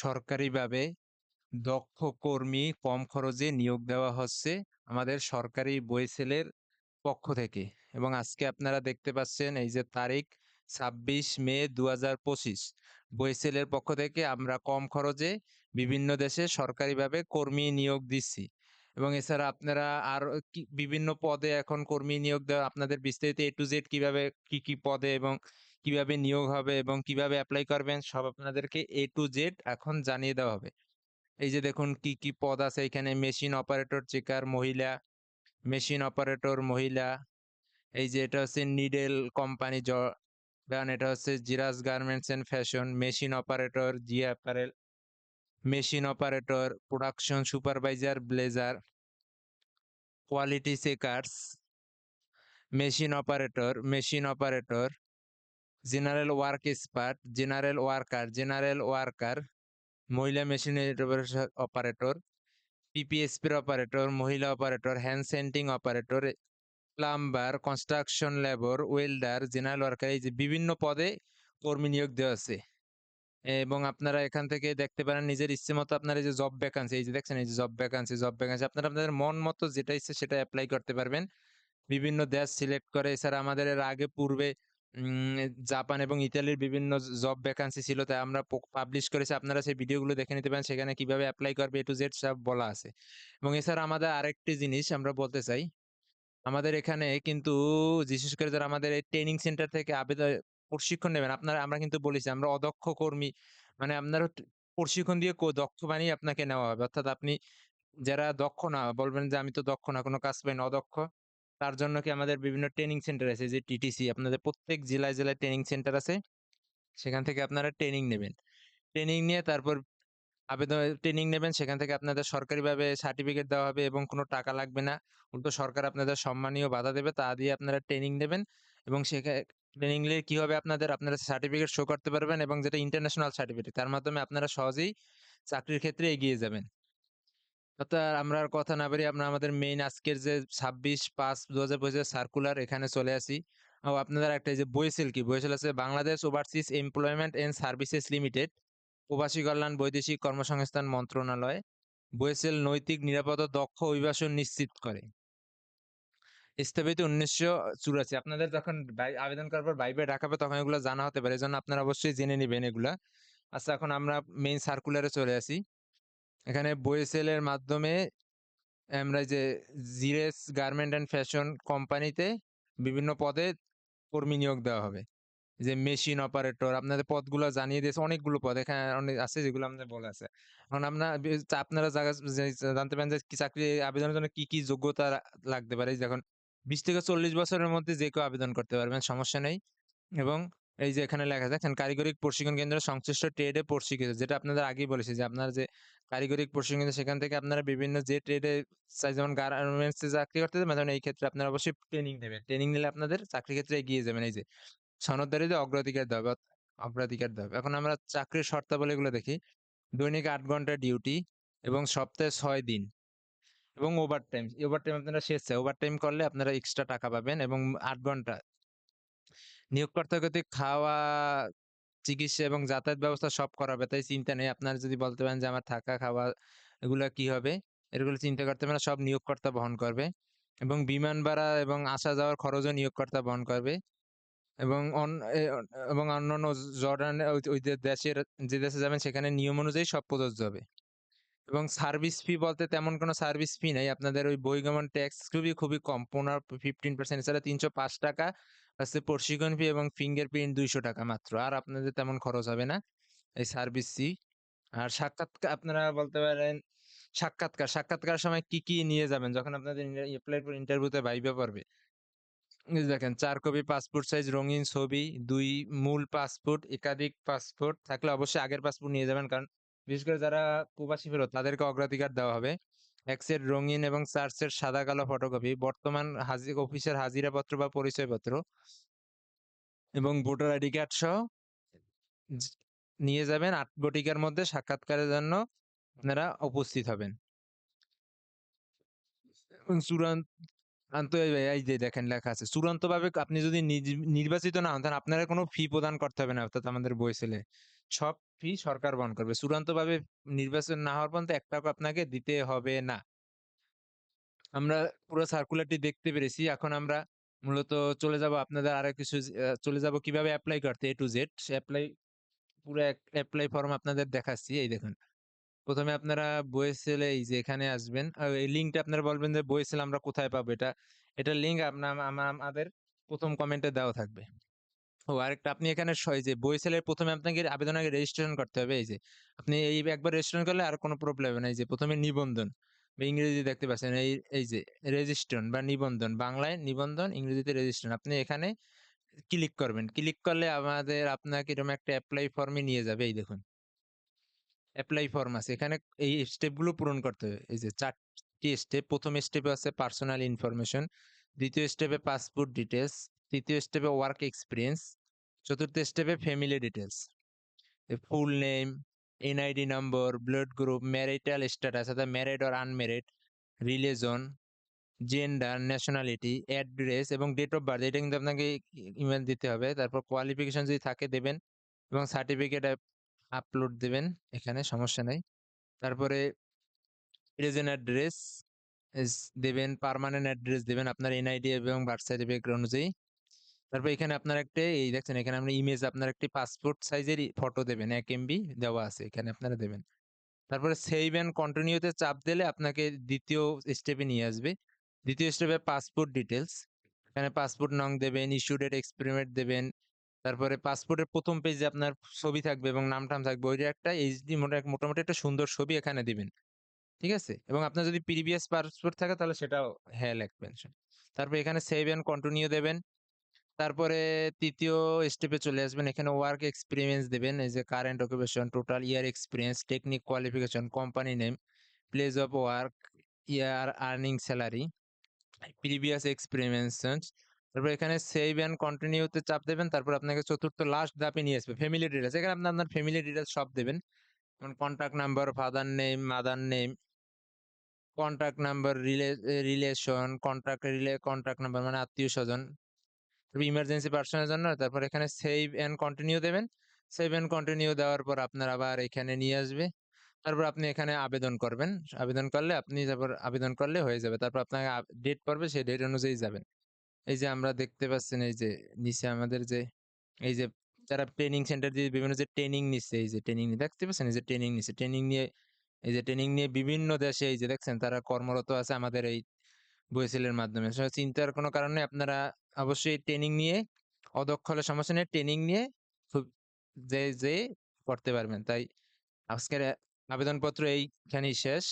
সরকারিভাবে দক্ষ কর্মী কম খরচে নিয়োগ দেওয়া হচ্ছে আমাদের সরকারি বইসেলের পক্ষ থেকে। এবং আজকে আপনারা দেখতে পাচ্ছেন এই যে তারিখ ছাব্বিশ মে দু হাজার পঁচিশ। বইসেলের পক্ষ থেকে আমরা কম খরচে বিভিন্ন দেশে সরকারিভাবে কর্মী নিয়োগ দিচ্ছি। এবং এছাড়া আপনারা আর বিভিন্ন পদে এখন কর্মী নিয়োগ দেওয়া, আপনাদের বিস্তারিত এ টু জেড কীভাবে, কি কি পদে এবং কীভাবে নিয়োগ হবে এবং কীভাবে অ্যাপ্লাই করবেন সব আপনাদেরকে এ টু জেড এখন জানিয়ে দেওয়া হবে। এই যে দেখুন কি কি পদ আছে এখানে মেশিন অপারেটর চেকার মহিলা মেশিন অপারেটর মহিলা, এই যে এটা হচ্ছে নিডেল কোম্পানি জবান এটা হচ্ছে জিরাস garments and fashion machine operator G apparel machine operator production supervisor blazer quality checkers machine operator machine operator general work expert, general worker general worker, মহিলা মেশিন অপারেটর পিপিএসপির অপারেটর, মহিলা operator, hand sensing operator, plumber, construction labour, welder, general worker, এই যে বিভিন্ন পদে কর্মী নিয়োগ দেওয়া আছে। এবং আপনারা এখান থেকে দেখতে পারেন নিজের ইচ্ছে মতো আপনার এই যে জব ভ্যাকান্সি এই যে দেখছেন, এই যে জব ভ্যাকান্সি জব ভ্যাকান্সি আপনারা আপনাদের মন মতো যেটা ইচ্ছে সেটা অ্যাপ্লাই করতে পারবেন। বিভিন্ন দেশ সিলেক্ট করে, এছাড়া আমাদের এর আগে পূর্বে জাপান এবং ইতালির বিভিন্ন জব ভ্যাকান্সি ছিল, তাই আমরা পাবলিশ করেছি। আপনারা সেই ভিডিওগুলো দেখে নিতে পারেন, সেখানে কীভাবে অ্যাপ্লাই করবে এ টু জেড সব বলা আছে। এবং এছাড়া আমাদের আরেকটি জিনিস আমরা বলতে চাই, আমাদের এখানে কিন্তু বিশেষ করে যারা আমাদের এই ট্রেনিং সেন্টার থেকে আবেদন, প্রশিক্ষণ নেবেন, আপনারা, আমরা কিন্তু বলেছি, আমরা অদক্ষ কর্মী মানে আপনার প্রশিক্ষণ দিয়ে দক্ষ বানিয়ে আপনাকে নেওয়া হবে। অর্থাৎ আপনি যারা দক্ষ না, বলবেন যে আমি তো দক্ষ না, কোনো কাজ পাই না, অদক্ষ। তার জন্য কি আমাদের বিভিন্ন ট্রেনিং সেন্টার আছে? যে টিটিসি আপনাদের প্রত্যেক জেলায় জেলায় ট্রেনিং সেন্টার আছে। সেখান থেকে আপনারা ট্রেনিং নেবেন। ট্রেনিং নিয়ে তারপর আবেদন ট্রেনিং নেবেন। সেখান থেকে আপনাদের সরকারিভাবে সার্টিফিকেট দেওয়া হবে এবং কোনো টাকা লাগবে না। উল্টো সরকার আপনাদের সম্মানীয় বাধা দেবে, তা দিয়ে আপনারা ট্রেনিং নেবেন। এবং সেখানে ট্রেনিং নিলে কি হবে আপনাদের? আপনারা সার্টিফিকেট শো করতে পারবেন এবং যেটা ইন্টারন্যাশনাল সার্টিফিকেট তার মাধ্যমে আপনারা সহজেই চাকরির ক্ষেত্রে এগিয়ে যাবেন। অর্থাৎ আমরা আর কথা না বাড়িয়ে আমরা আমাদের মেইন আজকের যে ছাব্বিশ পাঁচ দু হাজার পঁচিশ সার্কুলার এখানে চলে আসি। ও আপনাদের একটা এই যে বইসেল কি? বইসেল আছে Bangladesh overseas employment and services limited প্রবাসী কল্যাণ বৈদেশিক কর্মসংস্থান মন্ত্রণালয়। বইসেল নৈতিক নিরাপদ দক্ষ অভিবাসন নিশ্চিত করে। স্থাপিত উনিশশো চুরাশি। আপনাদের যখন আবেদন করার পর বাইবে ডাকাবে তখন এগুলো জানা হতে পারে এজন্য আপনারা অবশ্যই জেনে নেবেন এগুলা। আচ্ছা এখন আমরা মেইন সার্কুলারে চলে আসি। এখানে বইসেলের মাধ্যমে আমরা যে জিরেস গার্মেন্ট অ্যান্ড ফ্যাশন কোম্পানিতে বিভিন্ন পদে কর্মী নিয়োগ দেওয়া হবে। যে মেশিন অপারেটর আপনাদের পদগুলো জানিয়ে দিয়েছে, অনেকগুলো পদ। এখানে অনেক আছে যেগুলো আমাদের বলে আছে। এখন আপনার আপনারা জানতে পারেন যে চাকরি আবেদনের জন্য কি কি যোগ্যতা লাগতে পারে। এই যে এখন বিশ থেকে চল্লিশ বছরের মধ্যে যে কেউ আবেদন করতে পারবেন, সমস্যা নেই। এবং এই যে এখানে লেখা দেখেন কারিগরি প্রশিক্ষণ কেন্দ্র সংশ্লিষ্ট ট্রেডে প্রশিক্ষিত, যেটা আপনাদের আগেই বলেছি যে আপনার যে কারিগরি প্রশিক্ষণ কেন্দ্র, সেখান থেকে আপনারা বিভিন্ন যে ট্রেডে চাই, যেমন গার্মেন্টসে চাকরি করতে যাবেন তখন এই ক্ষেত্রে আপনারা অবশ্যই ট্রেনিং নেবেন। ট্রেনিং নিলে আপনাদের চাকরি ক্ষেত্রে এগিয়ে যাবেন। এই যে সনদদারিতে অগ্রাধিকার দেওয়া অগ্রাধিকার হবে এখন আমরা চাকরির শর্তাবলীগুলো দেখি। দৈনিক আট ঘণ্টা ডিউটি এবং সপ্তাহে ছয় দিন এবং ওভার টাইম ওভার টাইম আপনারা শেষে ওভার টাইম করলে আপনারা এক্সট্রা টাকা পাবেন এবং আট ঘণ্টা নিয়োগকর্তা কর্তৃক খাওয়া চিকিৎসা এবং যাতায়াত ব্যবস্থা সব করাবে। তাই চিন্তা নেই। আপনারা যদি বলতে পারেন যে আমার থাকা খাওয়া এগুলো কি হবে? এগুলো চিন্তা করতে পারেন। না, সব নিয়োগকর্তা বহন করবে এবং বিমান ভাড়া এবং আসা যাওয়ার খরচও নিয়োগকর্তা বহন করবে এবং এবং অন্যান্য জর্ডান ওই দেশের যে দেশে যাবেন সেখানে নিয়ম অনুযায়ী সব প্রযোজ্য হবে। এবং সার্ভিস ফি বলতে তেমন কোনো সার্ভিস ফি নেই। আপনাদের ওই বহিগমন ট্যাক্স খুবই খুবই কম। পনেরো ফিফটিন পার্সেন্ট এছাড়া তিনশো পাঁচ টাকা হচ্ছে প্রশিক্ষণ ফি এবং ফিঙ্গারপ্রিন্ট দুইশো টাকা মাত্র। আর আপনাদের তেমন খরচ হবে না। এই সার্ভিস ফি আর সাক্ষাৎকার আপনারা বলতে পারেন, সাক্ষাৎকার। সাক্ষাৎকার সময় কি কি নিয়ে যাবেন? যখন আপনাদের অ্যাপ্লাই করে ইন্টারভিউতে ভাইবা পড়বে। দেখেন, চার কপি পাসপোর্ট সাইজ রঙিন ছবি, দুই মূল পাসপোর্ট একাধিক পাসপোর্ট থাকলে অবশ্যই আগের পাসপোর্ট নিয়ে যাবেন। কারণ বিশেষ করে যারা প্রবাসী ফেরত, তাদেরকে অগ্রাধিকার দেওয়া হবে। এক সেট রঙিন এবং চার সেট সাদা কালো ফটোকপি বর্তমান হাজির অফিসের হাজিরাপত্র বা পরিচয়পত্র এবং ভোটার আইডি কার্ড সহ নিয়ে যাবেন। আট বটিকার মধ্যে সাক্ষাৎকারের জন্য আপনারা উপস্থিত হবেন। চূড়ান্ত এই যে দেখেন লেখা আছে, চূড়ান্তভাবে আপনি যদি নির্বাচিত না হন, তাহলে আপনারা কোনো ফি প্রদান করতে হবে না, অর্থাৎ আমাদের বই ছেলে সব ফি সরকার বহন করবে। চূড়ান্তভাবে নির্বাচন না হওয়ার পর্যন্ত ৳১ টাকাও আপনাকে দিতে হবে না। আমরা পুরো সার্কুলারটি দেখতে পেরেছি। এখন আমরা মূলত চলে যাব আপনাদের আরও কিছু চলে যাব কীভাবে এপ্লাই করতে এ টু জেড এপ্লাই পুরা এক এপ্লাই ফর্ম আপনাদের দেখাচ্ছি। এই দেখুন। ১ম এ আপনারা বইয়েল এই যে এখানে আসবেন। এই লিঙ্কটা আপনারা বলবেন যে বইয়েল আমরা কোথায় পাবো এটা? এটা লিঙ্ক আপনা আমা আমা আমাদের প্রথম কমেন্টে দেওয়া থাকবে। ও আরেকটা আপনি এখানে স এই যে বইয়েলের ১ম এ আপনাকে আবেদনের আগে রেজিস্ট্রেশন করতে হবে এই যে। আপনি এই একবার রেজিস্ট্রেশন করলে আর কোনো প্রবলেম হবে না। এই যে প্রথমে নিবন্ধন বা ইংরেজি দেখতে পাচ্ছেন এই এই যে রেজিস্ট্রেশন বা নিবন্ধন। বাংলায় নিবন্ধন, ইংরেজিতে রেজিস্ট্রেশন। আপনি এখানে ক্লিক করবেন। ক্লিক করলে আমাদের আপনাকে এরকম একটা অ্যাপ্লাই ফর্মে নিয়ে যাবে এই দেখুন। অ্যাপ্লাই ফর্ম আছে। এখানে এই স্টেপগুলো পূরণ করতে হবে। এই যে চারটি স্টেপ। প্রথম স্টেপে আছে পার্সোনাল ইনফরমেশন, দ্বিতীয় স্টেপে পাসপোর্ট ডিটেইলস, ৩য় স্টেপে ওয়ার্ক এক্সপিরিয়েন্স চতুর্থ স্টেপে family details full name, NID number, blood group, marital status অর্থাৎ married or unmarried, religion, gender, nationality, address এবং ডেট অফ বার্থ এটা কিন্তু আপনাকে ই ইমেইল দিতে হবে। তারপর কোয়ালিফিকেশন যদি থাকে দেবেন এবং সার্টিফিকেট আপলোড দেবেন এখানে সমস্যা নেই তারপরে প্রেজেন্ট অ্যাড্রেস দিবেন, পার্মানেন্ট অ্যাড্রেস দেবেন আপনার এনআইডি এবং বার্থ সার্টিফিকেট অনুযায়ী। তারপর এখানে আপনার একটা এই দেখছেন এখানে আমরা ইমেজ আপনার একটি পাসপোর্ট সাইজের ই ফটো দেবেন। ১ এমবি দেওয়া আছে। এখানে আপনারা দেবেন। তারপরে সেভ অ্যান্ড কন্টিনিউ তে চাপ দিলে আপনাকে দ্বিতীয় স্টেপে নিয়ে আসবে। দ্বিতীয় স্টেপে পাসপোর্ট ডিটেলস এখানে পাসপোর্ট নং দেবেন, ইস্যু ডেট, এক্সপেরিমেন্ট দেবেন। তারপরে পাসপোর্টের প্রথম পেজে আপনার ছবি থাকবে এবং নাম-টাম থাকবে। ওইটা একটা এইচডি মোটা মোটামুটি একটা সুন্দর ছবি এখানে দিবেন। ঠিক আছে? এবং আপনার যদি প্রিভিয়াস পাসপোর্ট থাকে তাহলে সেটাও হ্যাঁ লিখবেন। তারপর এখানে সেভ অ্যান্ড কন্টিনিউ দেবেন। তারপরে তৃতীয় স্টেপে চলে আসবেন। এখানে ওয়ার্ক এক্সপিরিয়েন্স দেবেন এই যে current occupation, total year experience technique qualification, company name, place of work, year earning salary previous experience তারপর এখানে সেভ অ্যান্ড কন্টিনিউতে চাপ দেবেন তারপর আপনাকে চতুর্থ লাস্ট ধাপে নিয়ে আসবে। Family details. এখানে আপনি আপনার ফ্যামিলি ডিটেইলস সব দেবেন যেমন contact number, father name, mother name, contact number, relay relation, contact রিলে কনট্যাক্ট নাম্বার মানে আত্মীয়স্বজন। তারপর ইমার্জেন্সি পার্সনের জন্য তারপর এখানে সেভ অ্যান্ড কন্টিনিউ দেবেন। সেভ অ্যান্ড কন্টিনিউ দেওয়ার পর আপনার আবার এখানে নিয়ে আসবে। তারপর আপনি এখানে আবেদন করবেন। আবেদন করলে আপনি তারপর আবেদন করলে হয়ে যাবে। তারপর আপনাকে ডেট পড়বে সেই ডেট অনুযায়ী যাবেন। এই যে আমরা দেখতে পাচ্ছেন এই যে নিচে আমাদের যে, এই যে যারা ট্রেনিং সেন্টার দিয়ে বিভিন্ন যে ট্রেনিং নিচ্ছে, এই যে ট্রেনিং নিয়ে দেখতে পাচ্ছেন? এই যে ট্রেনিং নিচ্ছে। ট্রেনিং নিয়ে, এই যে ট্রেনিং নিয়ে বিভিন্ন দেশে এই যে দেখছেন, তারা কর্মরত আছে আমাদের এই বইসেলের মাধ্যমে। চিন্তার কোনো কারণে আপনারা অবশ্যই ট্রেনিং নিয়ে, অদক্ষ হলে সমস্যা নেই। ট্রেনিং নিয়ে খুব যে যে, করতে পারবেন। তাই আজকের আবেদনপত্র এইখানেই শেষ।